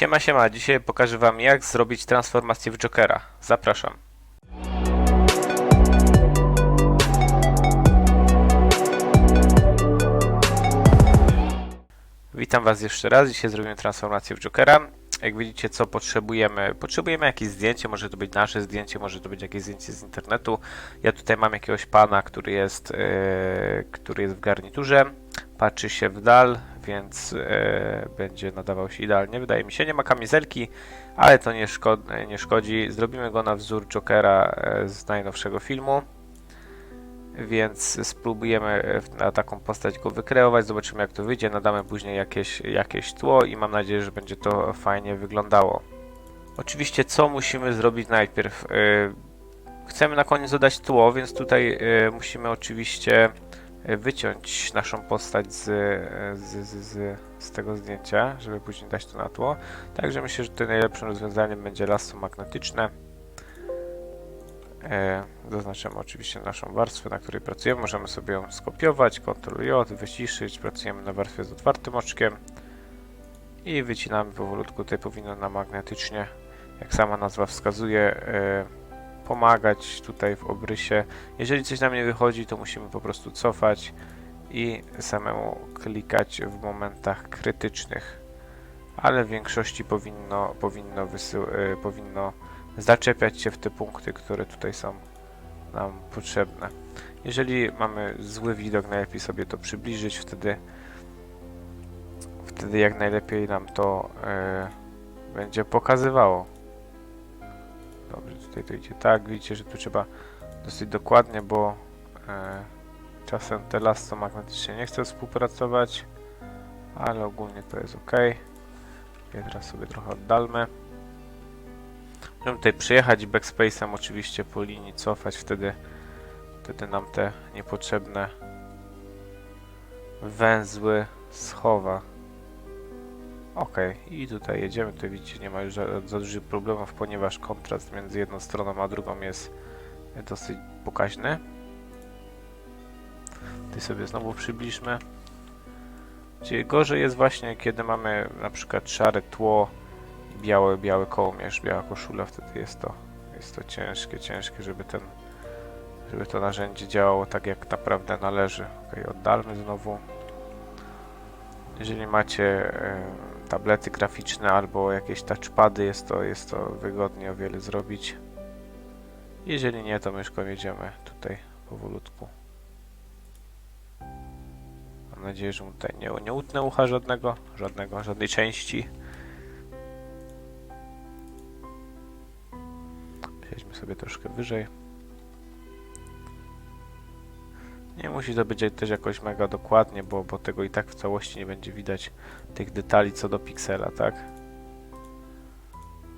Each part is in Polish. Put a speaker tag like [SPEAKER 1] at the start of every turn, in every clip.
[SPEAKER 1] Siema, siema, dzisiaj pokażę wam jak zrobić transformację w Jokera. Zapraszam. Witam was jeszcze raz, dzisiaj zrobimy transformację w Jokera. Jak widzicie co potrzebujemy? Potrzebujemy jakieś zdjęcie, może to być nasze zdjęcie, może to być jakieś zdjęcie z internetu. Ja tutaj mam jakiegoś pana, który jest, yy, który jest w garniturze, patrzy się w dal, więc e, będzie nadawał się idealnie. Wydaje mi się, nie ma kamizelki, ale to nie, szko- nie szkodzi. Zrobimy go na wzór Jokera e, z najnowszego filmu. Więc spróbujemy e, na taką postać go wykreować, zobaczymy jak to wyjdzie, nadamy później jakieś, jakieś tło i mam nadzieję, że będzie to fajnie wyglądało. Oczywiście co musimy zrobić najpierw? E, Chcemy na koniec dodać tło, więc tutaj musimy oczywiście wyciąć naszą postać z, z, z, z, tego zdjęcia, żeby później dać to na tło. Także myślę, że tutaj najlepszym rozwiązaniem będzie lasso magnetyczne. E, zaznaczamy oczywiście naszą warstwę, na której pracujemy. Możemy sobie ją skopiować, Ctrl J, wyciszyć. Pracujemy na warstwie z otwartym oczkiem i wycinamy powolutku. Tutaj powinno nam magnetycznie, jak sama nazwa wskazuje, e, pomagać tutaj w obrysie. Jeżeli coś nam nie wychodzi, to musimy po prostu cofać i samemu klikać w momentach krytycznych. Ale w większości powinno, powinno, y, powinno zaczepiać się w te punkty, które tutaj są nam potrzebne. Jeżeli mamy zły widok, najlepiej sobie to przybliżyć, wtedy wtedy jak najlepiej nam to y, będzie pokazywało. Dobrze, tutaj to idzie tak. Widzicie, że tu trzeba dosyć dokładnie, bo e, czasem te lasso magnetycznie nie chce współpracować, ale ogólnie to jest ok. Teraz sobie trochę oddalmy. Możemy tutaj przyjechać i backspace'em oczywiście po linii cofać, wtedy, wtedy nam te niepotrzebne węzły schowa. Ok, i tutaj jedziemy, tutaj widzicie, nie ma już za, za dużych problemów, ponieważ kontrast między jedną stroną a drugą jest dosyć pokaźny. Tutaj sobie znowu przybliżmy. Gdzie gorzej jest właśnie, kiedy mamy na przykład szare tło i białe, biały kołmierz, biała koszula, wtedy jest to, jest to ciężkie, ciężkie, żeby ten, żeby to narzędzie działało tak jak naprawdę należy. Ok, oddalmy znowu. Jeżeli macie e, tablety graficzne albo jakieś touchpady, jest to, jest to wygodnie o wiele zrobić. Jeżeli nie, to myszką jedziemy tutaj powolutku. Mam nadzieję, że mu tutaj nie, nie utnę ucha żadnego, żadnego, żadnej części. Przejdźmy sobie troszkę wyżej. Nie musi to być też jakoś mega dokładnie, bo, bo tego i tak w całości nie będzie widać tych detali co do piksela, tak?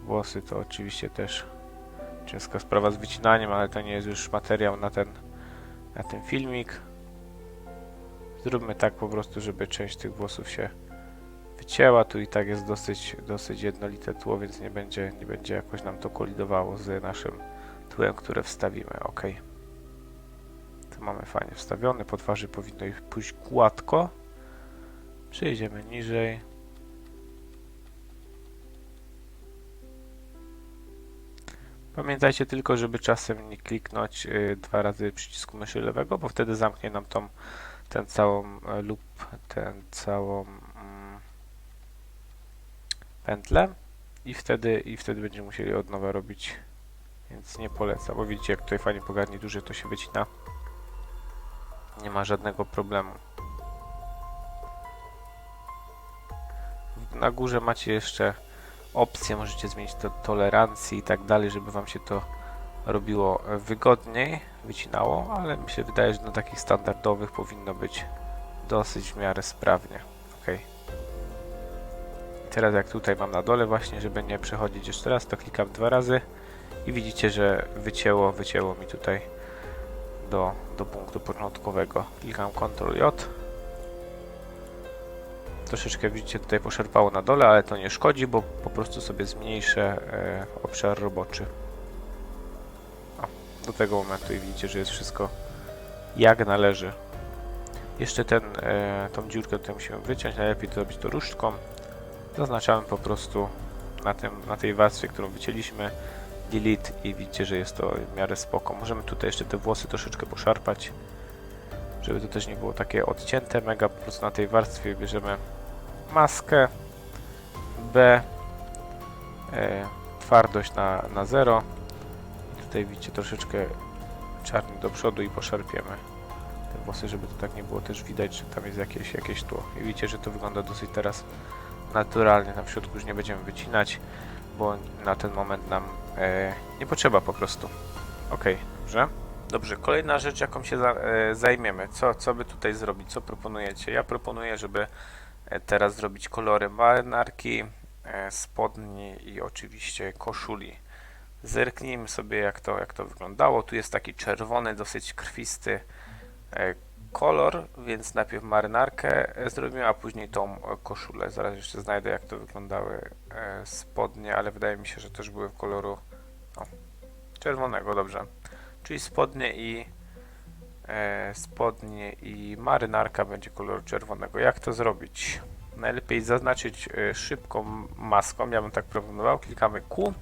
[SPEAKER 1] Włosy to oczywiście też ciężka sprawa z wycinaniem, ale to nie jest już materiał na ten, na ten filmik. Zróbmy tak po prostu, żeby część tych włosów się wycięła. Tu i tak jest dosyć, dosyć jednolite tło, więc nie będzie, nie będzie jakoś nam to kolidowało z naszym tłem, które wstawimy. Ok. Tu mamy fajnie wstawione. Po twarzy powinno ich pójść gładko. Przejdziemy niżej. Pamiętajcie tylko, żeby czasem nie kliknąć y, dwa razy przycisku myszy lewego, bo wtedy zamknie nam tą tę całą e, lub tę całą mm, pętlę i wtedy i wtedy będziemy musieli od nowa robić więc nie polecam, bo widzicie jak tutaj fajnie po garniturze to się wycina nie ma żadnego problemu na górze macie jeszcze opcje, możecie zmienić to tolerancji i tak dalej, żeby wam się to robiło wygodniej, wycinało, ale mi się wydaje, że na takich standardowych powinno być dosyć w miarę sprawnie. Ok. Teraz jak tutaj mam na dole właśnie, żeby nie przechodzić jeszcze raz, to klikam dwa razy i widzicie, że wycięło, wycięło mi tutaj do, do punktu początkowego. Klikam Ctrl J. Troszeczkę widzicie tutaj poszarpało na dole, ale to nie szkodzi, bo po prostu sobie zmniejszę e, obszar roboczy do tego momentu i widzicie, że jest wszystko jak należy. Jeszcze ten, e, tą dziurkę tutaj musimy wyciąć, najlepiej to robić to różdżką. Zaznaczamy po prostu na, tym, na tej warstwie, którą wycięliśmy. Delete i widzicie, że jest to w miarę spoko. Możemy tutaj jeszcze te włosy troszeczkę poszarpać, żeby to też nie było takie odcięte mega. Po prostu na tej warstwie bierzemy maskę B, e, twardość na, na 0. I tutaj widzicie troszeczkę czarny do przodu i poszarpiemy te włosy, żeby to tak nie było też widać, że tam jest jakieś, jakieś tło. I widzicie, że to wygląda dosyć teraz naturalnie. Na środku już nie będziemy wycinać, bo na ten moment nam e, nie potrzeba po prostu. Ok, dobrze. Dobrze, kolejna rzecz, jaką się za, e, zajmiemy. Co, co by tutaj zrobić? Co proponujecie? Ja proponuję, żeby teraz zrobić kolory marynarki, e, spodni i oczywiście koszuli. Zerknijmy sobie, jak to, jak to wyglądało. Tu jest taki czerwony, dosyć krwisty e, kolor, więc najpierw marynarkę e, zrobimy, a później tą e, koszulę. Zaraz jeszcze znajdę, jak to wyglądały e, spodnie, ale wydaje mi się, że też były w koloru o, czerwonego, dobrze. Czyli spodnie i e, spodnie i marynarka będzie koloru czerwonego. Jak to zrobić? Najlepiej zaznaczyć e, szybką maską, ja bym tak proponował. Klikamy Q.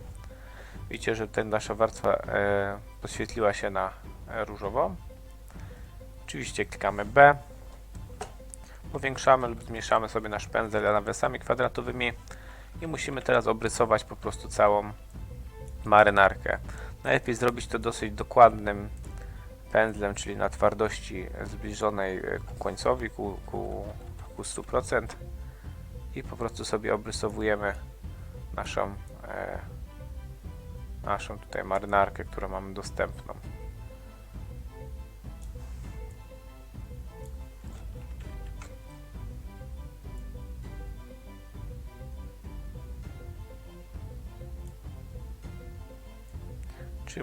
[SPEAKER 1] Widzicie, że ten nasza warstwa e, podświetliła się na e, różowo. Oczywiście klikamy B. Powiększamy lub zmniejszamy sobie nasz pędzel nawiasami kwadratowymi i musimy teraz obrysować po prostu całą marynarkę. Najlepiej zrobić to dosyć dokładnym pędzlem, czyli na twardości zbliżonej e, ku końcowi, ku, ku, ku 100% i po prostu sobie obrysowujemy naszą, e, naszą tutaj marynarkę, którą mamy dostępną.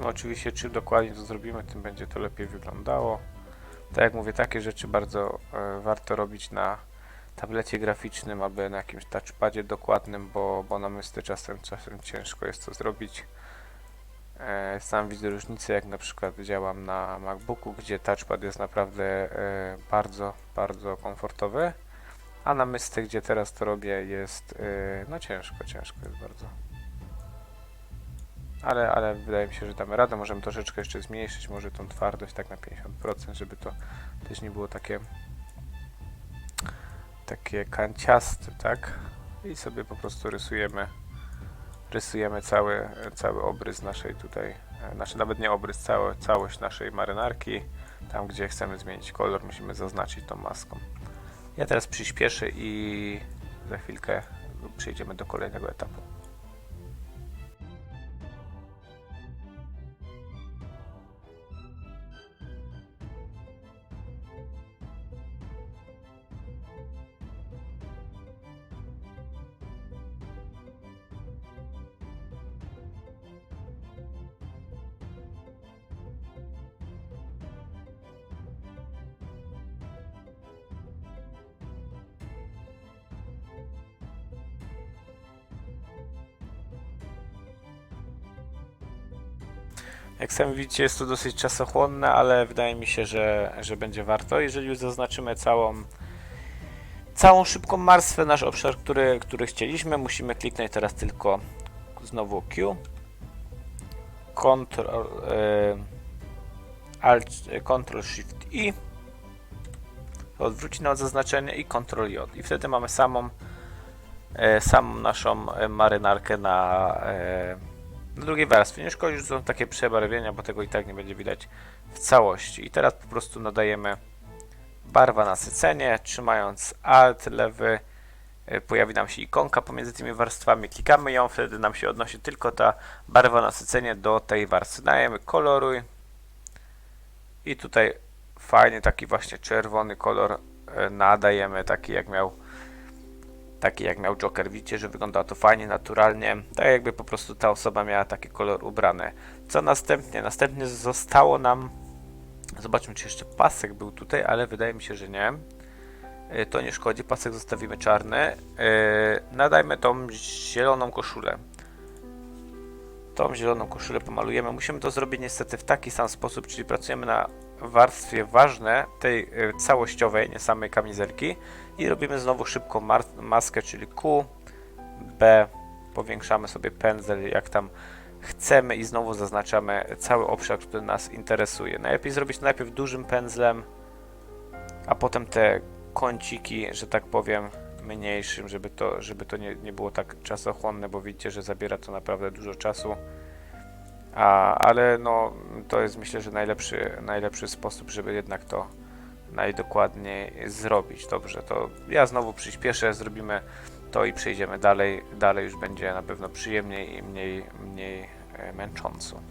[SPEAKER 1] Oczywiście, czym dokładnie to zrobimy, tym będzie to lepiej wyglądało. Tak jak mówię, takie rzeczy bardzo e, warto robić na tablecie graficznym, aby na jakimś touchpadzie dokładnym, bo, bo na mysty czasem, czasem ciężko jest to zrobić. E, sam widzę różnicę, jak na przykład działam na MacBooku, gdzie touchpad jest naprawdę e, bardzo, bardzo komfortowy, a na mysty, gdzie teraz to robię, jest e, no ciężko, ciężko jest bardzo ale, ale wydaje mi się, że damy radę. Możemy troszeczkę jeszcze zmniejszyć, może tą twardość tak na 50%, żeby to też nie było takie takie kanciaste, tak? I sobie po prostu rysujemy rysujemy cały, cały obrys naszej tutaj, znaczy nawet nie obrys, cały, całość naszej marynarki. Tam, gdzie chcemy zmienić kolor, musimy zaznaczyć tą maską. Ja teraz przyspieszę i za chwilkę przejdziemy do kolejnego etapu. Jak sami widzicie, jest to dosyć czasochłonne, ale wydaje mi się, że, że będzie warto. Jeżeli już zaznaczymy całą, całą szybką marstwę, nasz obszar, który, który chcieliśmy, musimy kliknąć teraz tylko znowu Q, Ctrl, e, Alt, e, Ctrl Shift I, odwróci nam zaznaczenie i Ctrl J. I wtedy mamy samą, e, samą naszą marynarkę na, e, na drugiej warstwie. Nie szkodzi, że są takie przebarwienia, bo tego i tak nie będzie widać w całości. I teraz po prostu nadajemy barwa nasycenie, trzymając Alt, lewy, y, pojawi nam się ikonka pomiędzy tymi warstwami, klikamy ją, wtedy nam się odnosi tylko ta barwa nasycenie do tej warstwy. Dajemy koloruj i tutaj fajnie taki właśnie czerwony kolor y, nadajemy, taki jak miał taki jak miał Joker. Widzicie, że wygląda to fajnie, naturalnie, tak jakby po prostu ta osoba miała taki kolor ubrany. Co następnie? Następnie zostało nam, zobaczmy czy jeszcze pasek był tutaj, ale wydaje mi się, że nie. Y, To nie szkodzi, pasek zostawimy czarny. Y, Nadajmy tą zieloną koszulę. Tą zieloną koszulę pomalujemy. Musimy to zrobić niestety w taki sam sposób, czyli pracujemy na warstwie ważne tej y, całościowej, nie samej kamizelki i robimy znowu szybką maskę, czyli Q, B, powiększamy sobie pędzel jak tam chcemy i znowu zaznaczamy cały obszar, który nas interesuje. Najlepiej zrobić najpierw dużym pędzlem, a potem te kąciki, że tak powiem, mniejszym, żeby to, żeby to nie, nie było tak czasochłonne, bo widzicie, że zabiera to naprawdę dużo czasu. A, ale no, to jest myślę, że najlepszy, najlepszy sposób, żeby jednak to najdokładniej zrobić. Dobrze, to ja znowu przyspieszę, zrobimy to i przejdziemy dalej. Dalej już będzie na pewno przyjemniej i mniej, mniej e, męcząco.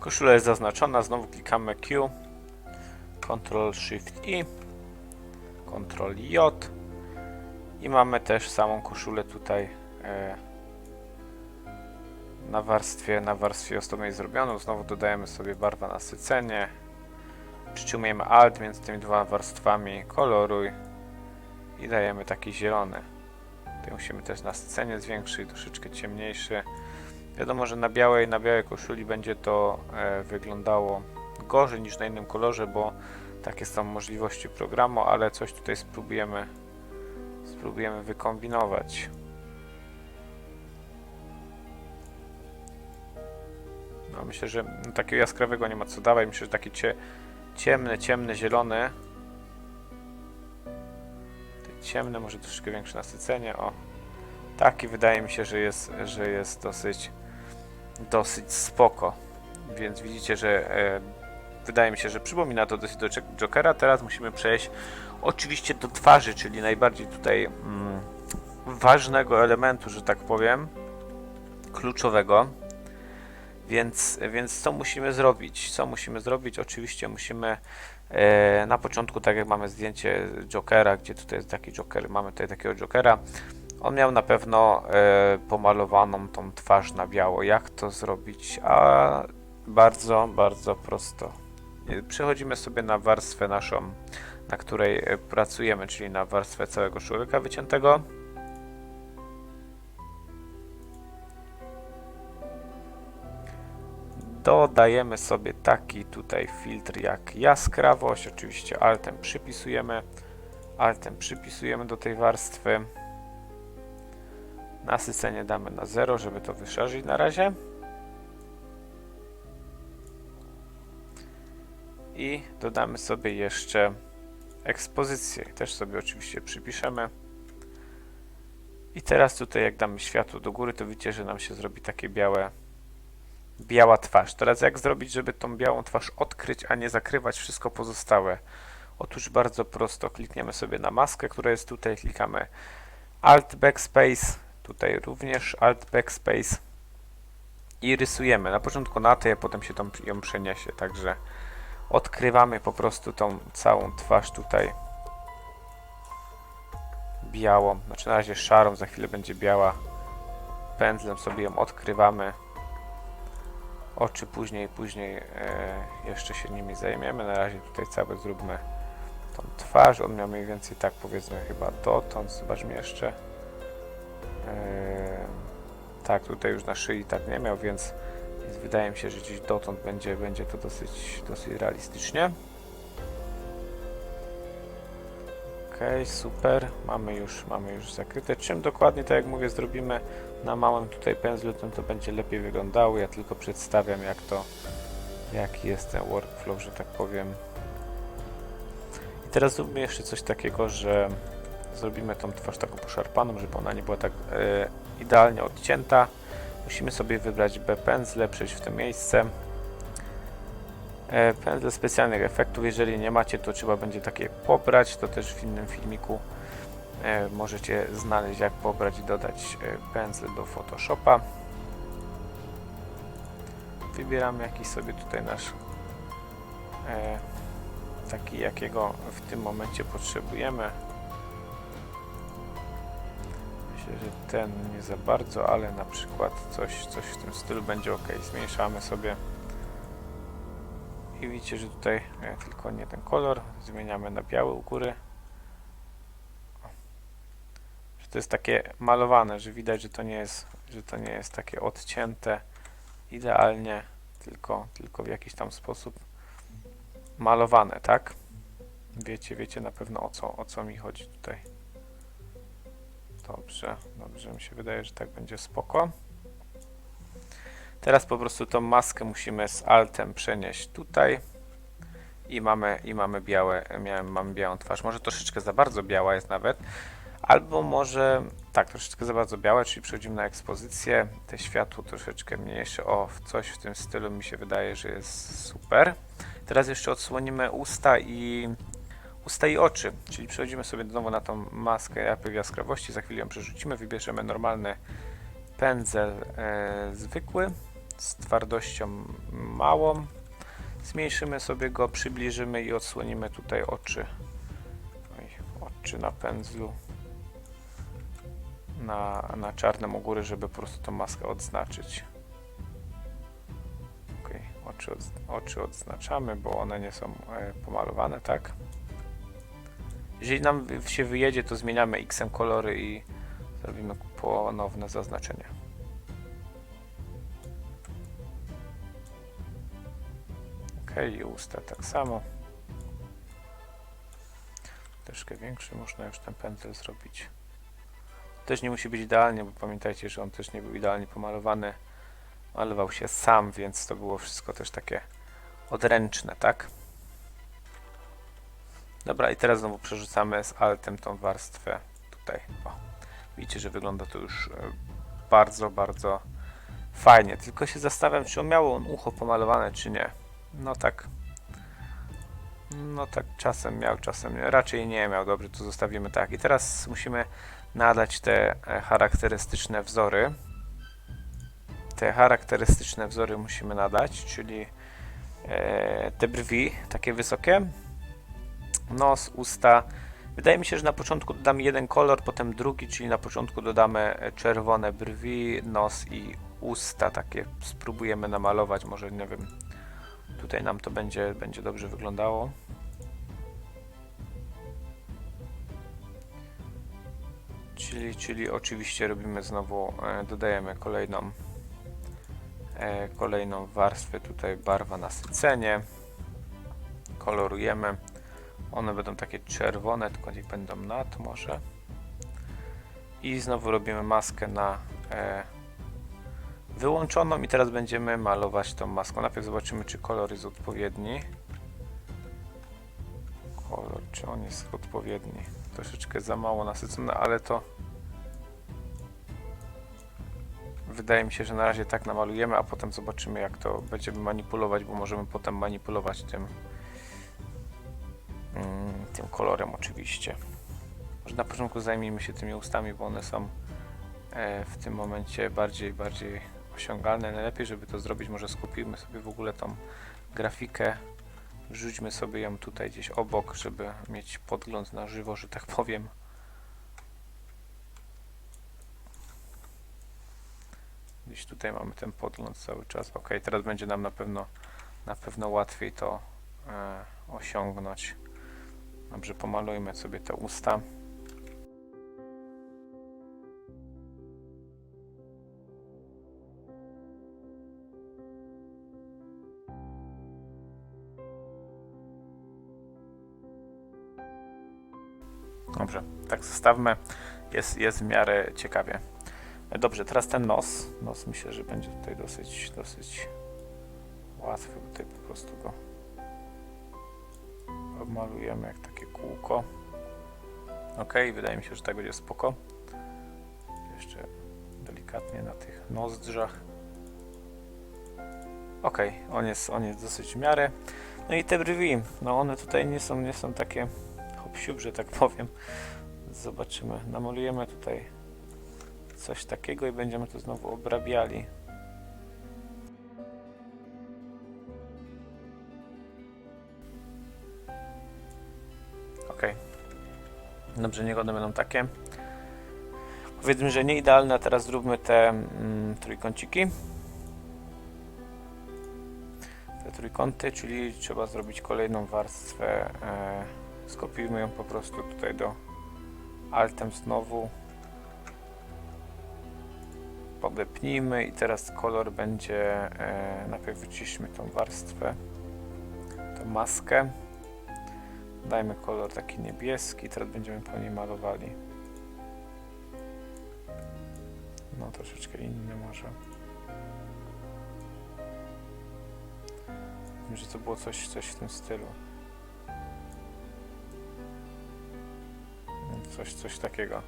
[SPEAKER 1] Koszula jest zaznaczona, znowu klikamy Q, Ctrl Shift I, Ctrl J i mamy też samą koszulę tutaj e, na warstwie, na warstwie osobnej zrobioną. Znowu dodajemy sobie barwa nasycenie, przyciągniemy Alt między tymi dwoma warstwami, koloruj i dajemy taki zielony. Tutaj musimy też nasycenie zwiększyć, troszeczkę ciemniejszy. Wiadomo, że na białej, na białej koszuli będzie to e, wyglądało gorzej niż na innym kolorze, bo takie są możliwości programu, ale coś tutaj spróbujemy spróbujemy wykombinować. No myślę, że takiego jaskrawego nie ma co dawać. Myślę, że taki cie, ciemny, ciemny, zielony. Ciemne, może troszeczkę większe nasycenie. O, taki wydaje mi się, że jest, że jest dosyć dosyć spoko. Więc widzicie, że e, wydaje mi się, że przypomina to dosyć do Jokera. Teraz musimy przejść oczywiście do twarzy, czyli najbardziej tutaj mm, ważnego elementu, że tak powiem, kluczowego. Więc, więc co musimy zrobić? Co musimy zrobić? Oczywiście musimy e, na początku, tak jak mamy zdjęcie Jokera, gdzie tutaj jest taki Joker, mamy tutaj takiego Jokera, on miał na pewno e, pomalowaną tą twarz na biało. Jak to zrobić? A bardzo, bardzo prosto. Przechodzimy sobie na warstwę naszą, na której e, pracujemy, czyli na warstwę całego człowieka wyciętego. Dodajemy sobie taki tutaj filtr jak jaskrawość. Oczywiście altem przypisujemy. Altem przypisujemy do tej warstwy. Nasycenie damy na 0, żeby to wyszarzyć na razie. I dodamy sobie jeszcze ekspozycję. Też sobie oczywiście przypiszemy. I teraz tutaj jak damy światło do góry, to widzicie, że nam się zrobi takie białe, biała twarz. Teraz jak zrobić, żeby tą białą twarz odkryć, a nie zakrywać wszystko pozostałe? Otóż bardzo prosto klikniemy sobie na maskę, która jest tutaj, klikamy Alt Backspace, tutaj również Alt Backspace i rysujemy. Na początku na tej, a potem się tą, ją przeniesie, także odkrywamy po prostu tą całą twarz tutaj białą, znaczy na razie szarą, za chwilę będzie biała. Pędzlem sobie ją odkrywamy. Oczy później, później e, jeszcze się nimi zajmiemy. Na razie tutaj całe zróbmy tą twarz. On miał mniej więcej tak powiedzmy chyba dotąd. Zobaczmy jeszcze. E, tak, tutaj już na szyi tak nie miał, więc, wydaje mi się, że gdzieś dotąd będzie, będzie to dosyć, dosyć realistycznie. Okej, super. Mamy już, mamy już zakryte. Czym dokładnie, tak jak mówię, zrobimy na małym tutaj pędzlu, tym to będzie lepiej wyglądało. Ja tylko przedstawiam, jak to, jaki jest ten workflow, że tak powiem. I teraz zróbmy jeszcze coś takiego, że zrobimy tą twarz taką poszarpaną, żeby ona nie była tak e, idealnie odcięta. Musimy sobie wybrać B pędzle, przejść w to miejsce. E, pędzle specjalnych efektów, jeżeli nie macie, to trzeba będzie takie pobrać, to też w innym filmiku e, możecie znaleźć jak pobrać i dodać e, pędzle do Photoshopa. Wybieramy jakiś sobie tutaj nasz e, taki jakiego w tym momencie potrzebujemy. Ten nie za bardzo, ale na przykład coś, coś w tym stylu będzie ok. Zmniejszamy sobie i widzicie, że tutaj e, tylko nie ten kolor, zmieniamy na biały u góry. Że to jest takie malowane, że widać, że to nie jest, że to nie jest takie odcięte idealnie. tylko, tylko w jakiś tam sposób malowane, tak? Wiecie, wiecie na pewno o co, o co mi chodzi tutaj. Dobrze, dobrze, mi się wydaje, że tak będzie spoko. Teraz po prostu tą maskę musimy z altem przenieść tutaj i mamy, i mamy białe, miałem, mamy białą twarz. Może troszeczkę za bardzo biała jest nawet, albo może, tak, troszeczkę za bardzo białe, czyli przechodzimy na ekspozycję, te światło troszeczkę mniejsze, o, coś w tym stylu mi się wydaje, że jest super. Teraz jeszcze odsłonimy usta i usta oczy, czyli przechodzimy sobie znowu na tą maskę japy jaskrawości, za chwilę ją przerzucimy, wybierzemy normalny pędzel e, zwykły z twardością małą, zmniejszymy sobie go, przybliżymy i odsłonimy tutaj oczy, Oj, oczy na pędzlu. Na, na czarnym u góry, żeby po prostu tą maskę odznaczyć. Okej, oczy, oczy odznaczamy, bo one nie są e, pomalowane, tak? Jeżeli nam się wyjedzie, to zmieniamy x kolory i zrobimy ponowne zaznaczenie. Ok, i usta tak samo. Troszkę większy można już ten pędzel zrobić. Też nie musi być idealnie, bo pamiętajcie, że on też nie był idealnie pomalowany. Malował się sam, więc to było wszystko też takie odręczne, tak? Dobra, i teraz znowu przerzucamy z altem tą warstwę tutaj. O, widzicie, że wygląda to już e, bardzo, bardzo fajnie. Tylko się zastanawiam, czy on miało on ucho pomalowane, czy nie. No tak. No tak, czasem miał, czasem nie. Raczej nie miał. Dobrze, to zostawimy tak. I teraz musimy nadać te e, charakterystyczne wzory. Te charakterystyczne wzory musimy nadać, czyli e, te brwi, takie wysokie, nos, usta. Wydaje mi się, że na początku dodamy jeden kolor, potem drugi, czyli na początku dodamy czerwone brwi, nos i usta. Takie spróbujemy namalować, może nie wiem, tutaj nam to będzie, będzie dobrze wyglądało. Czyli, czyli oczywiście robimy znowu, e, dodajemy kolejną, e, kolejną warstwę, tutaj barwa nasycenie, kolorujemy. One będą takie czerwone, tylko niech będą nad może. I znowu robimy maskę na e, wyłączoną i teraz będziemy malować tą maską. Najpierw zobaczymy, czy kolor jest odpowiedni. Kolor, czy on jest odpowiedni. Troszeczkę za mało nasycony, ale to wydaje mi się, że na razie tak namalujemy, a potem zobaczymy, jak to będziemy manipulować, bo możemy potem manipulować tym tym kolorem oczywiście. Może na początku zajmijmy się tymi ustami, bo one są e, w tym momencie bardziej, bardziej osiągalne. Najlepiej, żeby to zrobić, może skupimy sobie w ogóle tą grafikę, wrzućmy sobie ją tutaj gdzieś obok, żeby mieć podgląd na żywo, że tak powiem. Gdzieś tutaj mamy ten podgląd cały czas. Ok, teraz będzie nam na pewno na pewno łatwiej to e, osiągnąć. Dobrze, pomalujmy sobie te usta. Dobrze, tak zostawmy. Jest, jest w miarę ciekawie. Dobrze, teraz ten nos. Nos myślę, że będzie tutaj dosyć, dosyć łatwy. Tutaj po prostu go obmalujemy jak takie kółko. Ok, wydaje mi się, że tak będzie spoko. Jeszcze delikatnie na tych nozdrzach. Ok, on jest, on jest dosyć w miarę. No i te brwi, no one tutaj nie są, nie są takie hop że tak powiem. Zobaczymy, namalujemy tutaj coś takiego i będziemy to znowu obrabiali. Dobrze, niech one będą takie. Powiedzmy, że nie idealne, a teraz zróbmy te mm, trójkąciki. Te trójkąty, czyli trzeba zrobić kolejną warstwę. E, skopiujmy ją po prostu tutaj do altem znowu.
[SPEAKER 2] podepnijmy i teraz kolor będzie, e, najpierw wyciszmy tą warstwę, tą maskę. Dajmy kolor taki niebieski, teraz będziemy po niej malowali. No troszeczkę inny może. Wiem, że to było coś, coś w tym stylu. Coś, coś takiego.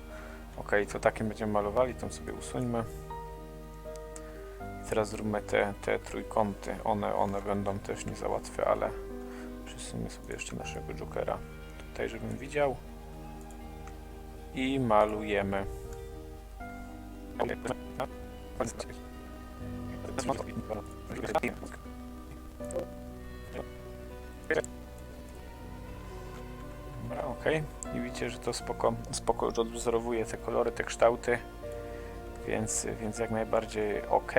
[SPEAKER 2] Ok, to takim będziemy malowali, tą sobie usuńmy. Teraz zróbmy te, te trójkąty. One, one będą też nie za łatwe, ale przesuńmy sobie jeszcze naszego Jokera tutaj, żebym widział. I malujemy. Dobra, ok. I widzicie, że to spoko, spoko już odwzorowuje te kolory, te kształty, więc, więc jak najbardziej ok.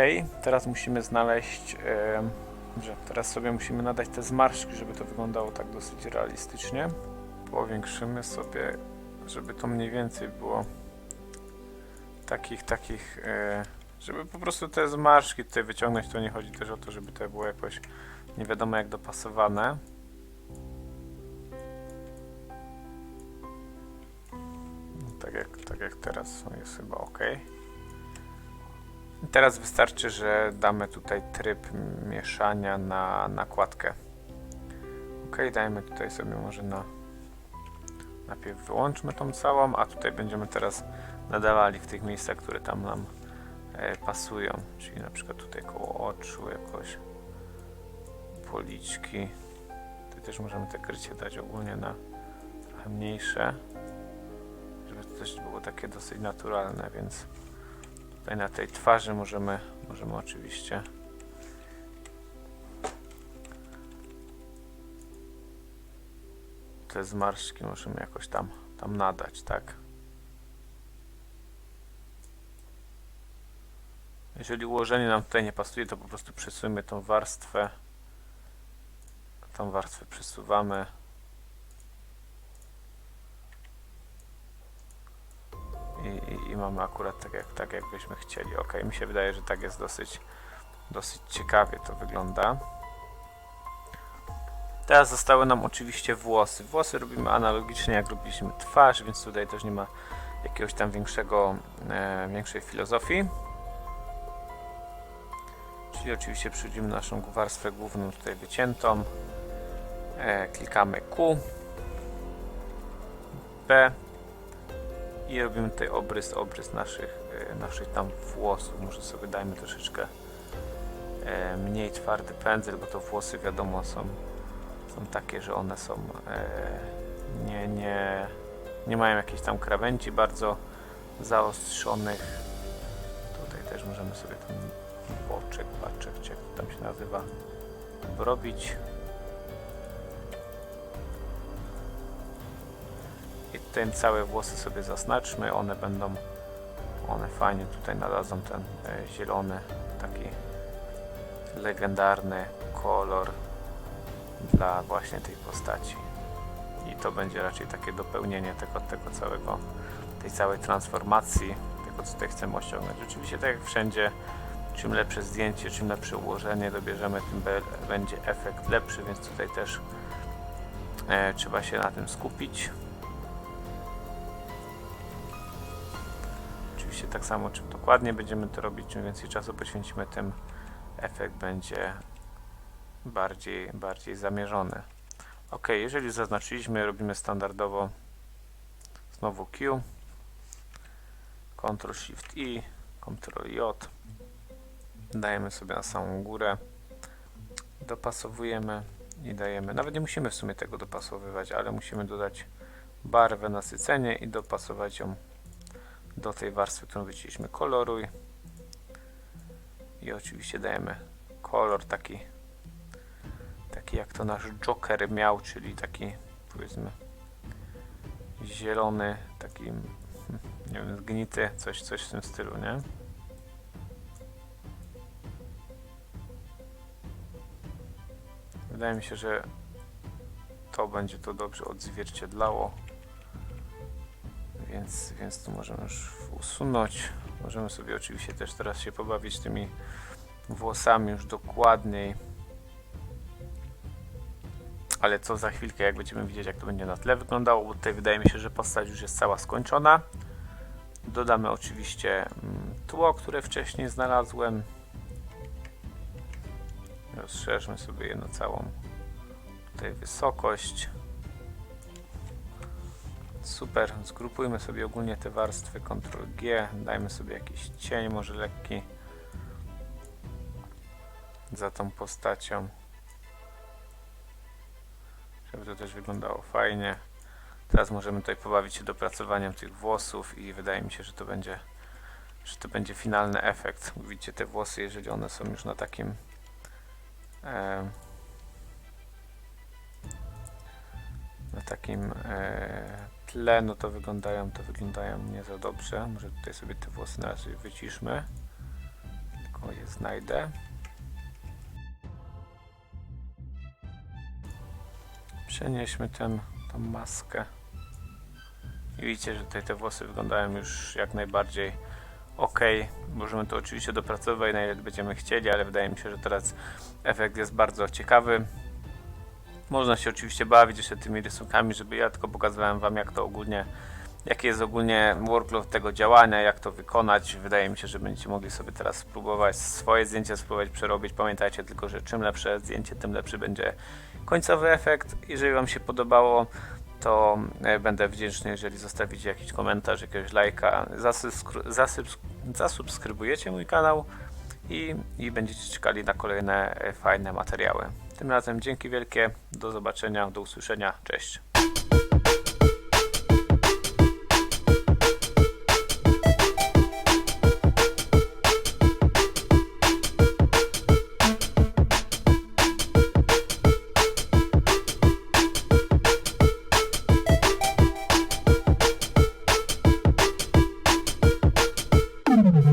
[SPEAKER 2] Teraz musimy znaleźć, em, że teraz sobie musimy nadać te zmarszczki, żeby to wyglądało tak dosyć realistycznie. Powiększymy sobie, żeby to mniej więcej było takich, takich, e, żeby po prostu te zmarszczki tutaj wyciągnąć, to nie chodzi też o to, żeby to było jakoś nie wiadomo jak dopasowane. Tak jak, tak jak teraz jest chyba ok. Teraz wystarczy, że damy tutaj tryb mieszania na nakładkę. Ok, dajmy tutaj sobie może na. Najpierw wyłączmy tą całą, a tutaj będziemy teraz nadawali w tych miejscach, które tam nam e, pasują. Czyli na przykład tutaj koło oczu jakoś policzki. Tutaj też możemy te krycie dać ogólnie na trochę mniejsze żeby to też było takie dosyć naturalne, więc tutaj na tej twarzy możemy, możemy oczywiście te zmarszczki możemy jakoś tam, tam nadać, tak? Jeżeli ułożenie nam tutaj nie pasuje, to po prostu przesuńmy tą warstwę. Tą warstwę przesuwamy. Mamy akurat tak jak, tak jak byśmy chcieli. Ok, mi się wydaje, że tak jest dosyć, dosyć ciekawie to wygląda. Teraz zostały nam oczywiście włosy. Włosy robimy analogicznie jak robiliśmy twarz, więc tutaj też nie ma jakiegoś tam większego, e, większej filozofii. Czyli oczywiście przychodzimy na naszą warstwę główną tutaj wyciętą. E, klikamy Q, B, i robimy tutaj obrys, obrys naszych, e, naszych tam włosów. Może sobie dajmy troszeczkę e, mniej twardy pędzel, bo to włosy wiadomo są, są takie, że one są e, nie, nie, nie mają jakichś tam krawędzi bardzo zaostrzonych. Tutaj też możemy sobie ten boczek, baczek, jak to tam się nazywa, robić. Tutaj całe włosy sobie zaznaczmy, one będą, one fajnie tutaj nadadzą ten e, zielony, taki legendarny kolor dla właśnie tej postaci. I to będzie raczej takie dopełnienie tego, tego całego, tej całej transformacji, tego co tutaj chcemy osiągnąć. Oczywiście tak jak wszędzie, czym lepsze zdjęcie, czym lepsze ułożenie dobierzemy, tym będzie efekt lepszy, więc tutaj też e, trzeba się na tym skupić. Tak samo, czym dokładnie będziemy to robić, czym więcej czasu poświęcimy, tym efekt będzie bardziej, bardziej zamierzony. Ok, jeżeli zaznaczyliśmy, robimy standardowo znowu Q, Ctrl Shift I, Ctrl J, dajemy sobie na samą górę, dopasowujemy i dajemy, nawet nie musimy w sumie tego dopasowywać, ale musimy dodać barwę, nasycenie i dopasować ją do tej warstwy, którą wycięliśmy, koloruj. I oczywiście dajemy kolor taki taki jak to nasz Joker miał, czyli taki powiedzmy zielony, taki hmm, nie wiem, zgnity, coś, coś w tym stylu, nie? Wydaje mi się, że to będzie to dobrze odzwierciedlało więc, więc tu możemy już usunąć. Możemy sobie oczywiście też teraz się pobawić tymi włosami już dokładniej. Ale co za chwilkę, jak będziemy widzieć, jak to będzie na tle wyglądało, bo tutaj wydaje mi się, że postać już jest cała skończona. Dodamy oczywiście mm, tło, które wcześniej znalazłem. Rozszerzmy sobie je na całą tutaj wysokość. Super, zgrupujmy sobie ogólnie te warstwy Ctrl G, dajmy sobie jakiś cień, może lekki za tą postacią, żeby to też wyglądało fajnie. Teraz możemy tutaj pobawić się dopracowaniem tych włosów i wydaje mi się, że to będzie, że to będzie finalny efekt. Widzicie te włosy, jeżeli one są już na takim e, na takim e, tle, no to wyglądają, to wyglądają nie za dobrze. Może tutaj sobie te włosy na razie wyciszmy. Tylko je znajdę. Przenieśmy ten, tą maskę. I widzicie, że tutaj te włosy wyglądają już jak najbardziej ok. Możemy to oczywiście dopracować na ile będziemy chcieli, ale wydaje mi się, że teraz efekt jest bardzo ciekawy. Można się oczywiście bawić jeszcze tymi rysunkami, żeby ja tylko pokazywałem wam jak to ogólnie, jaki jest ogólnie workflow tego działania, jak to wykonać. Wydaje mi się, że będziecie mogli sobie teraz spróbować swoje zdjęcia, spróbować przerobić. Pamiętajcie tylko, że czym lepsze zdjęcie, tym lepszy będzie końcowy efekt. Jeżeli wam się podobało, to e, będę wdzięczny, jeżeli zostawicie jakiś komentarz, jakiegoś lajka, zasubskry- zasubs- zasubskrybujecie mój kanał i, i będziecie czekali na kolejne e, fajne materiały. Tym razem dzięki wielkie, do zobaczenia, do usłyszenia, cześć.